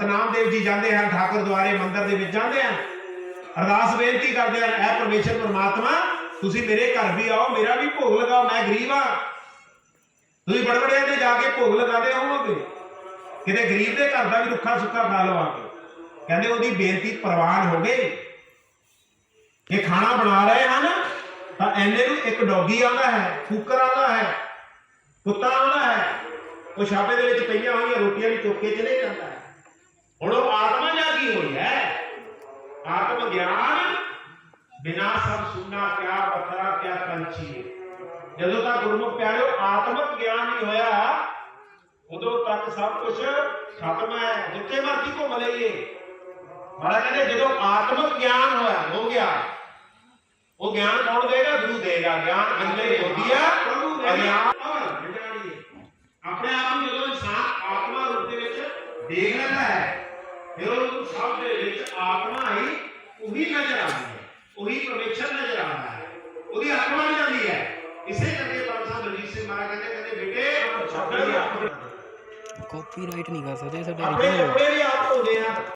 ਸਤਨਾਮ ਦੇਵ ਜੀ ਜਾਂਦੇ ਹਨ, ਠਾਕੁਰ ਦੁਆਰੇ ਮੰਦਿਰ ਦੇ ਵਿੱਚ ਜਾਂਦੇ ਹਨ। ਅਰਦਾਸ ਬੇਨਤੀ ਕਰਦੇ ਹਨ, ਐ ਪਰਮੇਸ਼ਰ ਪਰਮਾਤਮਾ, ਤੁਸੀਂ ਮੇਰੇ ਘਰ ਵੀ ਆਓ, ਮੇਰਾ ਵੀ ਭੋਗ ਲਗਾਓ, ਮੈਂ ਗਰੀਬ ਆ ਤੁਸੀਂ ਬੜਬੜਿਆਂ ਦੇ ਜਾ ਕੇ ਭੋਗ ਲਗਾਦੇ ਹੋਵੋਗੇ। ਕਿਤੇ ਗਰੀਬ ਦੇ ਘਰ ਦਾ ਵੀ ਰੁੱਖਾ ਸੁੱਕਾ ਖਾ ਲਓ ਕਹਿੰਦੇ ਉਹਦੀ ਬੇਨਤੀ ਪ੍ਰਵਾਨ ਹੋ ਗਈ। ਇਹ ਖਾਣਾ ਬਣਾ ਰਹੇ ਹਨ, ਤਾਂ ਐਨੇ ਨੂੰ ਇੱਕ ਡੌਗੀ ਆਉਂਦਾ ਹੈ ਫੂਕਰ ਆਉਂਦਾ ਹੈ, ਕੁੱਤਾ ਆਉਂਦਾ ਹੈ। ਉਹ ਛਾਪੇ ਦੇ ਵਿੱਚ ਪਈਆਂ ਹੋਈਆਂ ਰੋਟੀਆਂ ਵੀ ਚੁੱਕ ਕੇ ਚਲੇ ਜਾਂਦਾ ਹੈ। ਹੁਣ ਉਹ ਆਤਮਾ ਜਾਗੀ ਹੋਈ ਹੈ? ਆਤਮ ਗਿਆਨ ਬਿਨਾ ਸਭ ਸੁਣਨਾ ਕਿਆ ਬਖਰਾ ਕਿਆ ਪੰਛੀ ਜਦੋਂ ਤੱਕ ਗੁਰਮੁਖ ਪਿਆਰਿਓ ਆਤਮਿਕ ਗਿਆਨ ਨਹੀਂ ਹੋਇਆ ਉਦੋਂ ਤੱਕ ਸਭ ਕੁਝ ਖਤਮ ਹੈ। ਜਿੱਥੇ ਮਰਜ਼ੀ ਘੁੰਮ ਲਈਏ। ਮਹਾਰਾਜ ਕਹਿੰਦੇ ਜਦੋਂ ਆਤਮਿਕ ਗਿਆਨ ਹੋਇਆ ਹੋ ਗਿਆ। ਉਹ ਗਿਆਨ ਕੌਣ ਦੇਗਾ? ਗੁਰੂ ਦੇਗਾ। ਗਿਆਨ ਅੰਦਰ ਹੋਦੀ ਆ। ਅਗਿਆਨ ਆਪਣੇ ਆਪ ਨੂੰ ਜਦੋਂ ਇਨਸਾਨ ਆਤਮਾ ਰੂਪ ਦੇ ਵਿੱਚ ਦੇਖ ਲੈਂਦਾ ਹੈ ਫਿਰ ਉਹ ਸਭ ਦੇ ਵਿੱਚ ਆਤਮਾ ਹੀ ਉਹੀ ਨਜ਼ਰ ਆਉਂਦੀ ਹੈ ਉਹੀ ਪਰਮੇਸ਼ਰ ਨਜ਼ਰ ਆਉਂਦਾ ਹੈ। ਉਹਦੀ ਆਤਮਾ ਨਹੀਂ ਜਾਂਦੀ ਹੈ। ਇਸੇ ਕਰਕੇ ਬਾਬਾ ਸਾਹਿਬ ਰਣਜੀਤ ਸਿੰਘ ਮਹਾਰਾਜ ਕਹਿੰਦੇ ਕਹਿੰਦੇ ਬੇਟੇ ਕਾਪੀਰਾਈਟ ਨਹੀਂ ਕਰ ਸਕਦੇ ਸਾਡੇ ਆਪਣੇ ਕੱਪੜੇ ਵੀ ਆਪ ਧੋਦੇ ਆ।